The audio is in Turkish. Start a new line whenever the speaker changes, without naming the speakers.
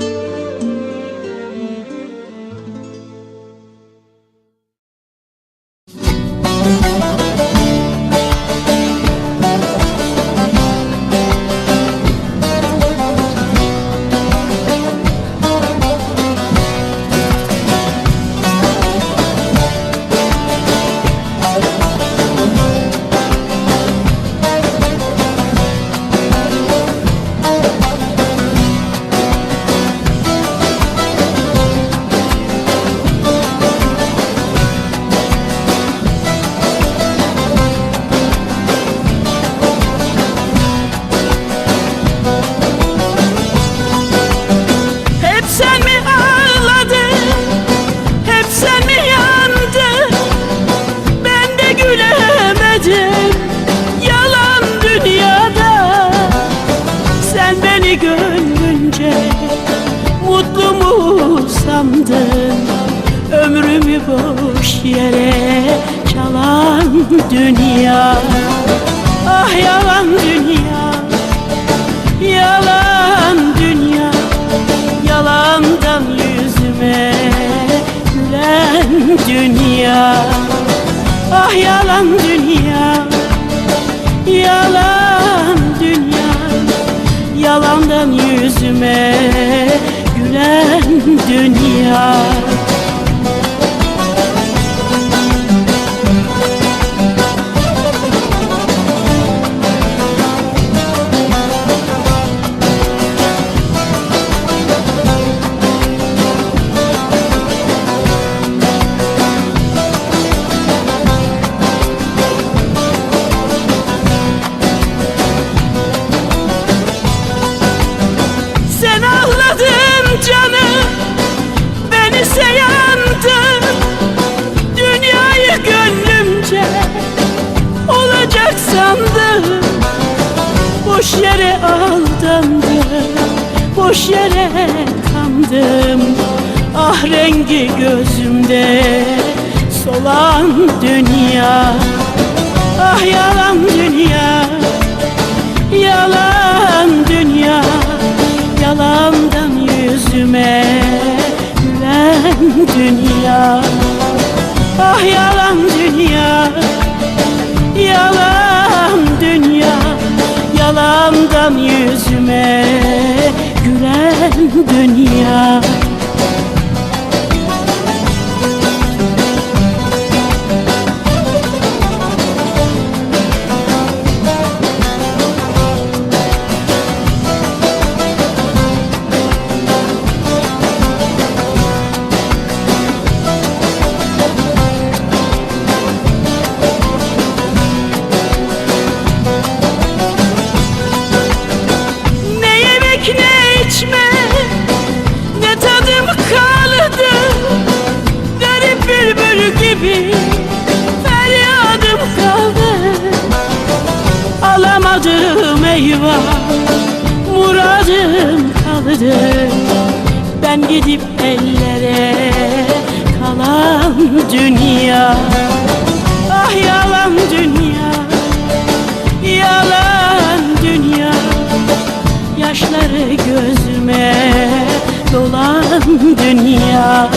Thank you. Boş yere çalan dünya. Ah yalan dünya Yalan dünya. Yalandan yüzüme gülen dünya. Ah yalan dünya Yalan dünya. Yalandan yüzüme gülen dünya yere aldandım Boş yere kandım. Ah rengi gözümde Solan dünya Ah yalan dünya Yalan dünya. Yalandan yüzüme gülen dünya Ah yalan yüzüme gibi Feryadım kaldı. Alamadım eyvah Muradım kaldı. Ben gidip ellere Kalan dünya. Ah yalan dünya Yalan dünya. Yaşları gözüme dolan dünya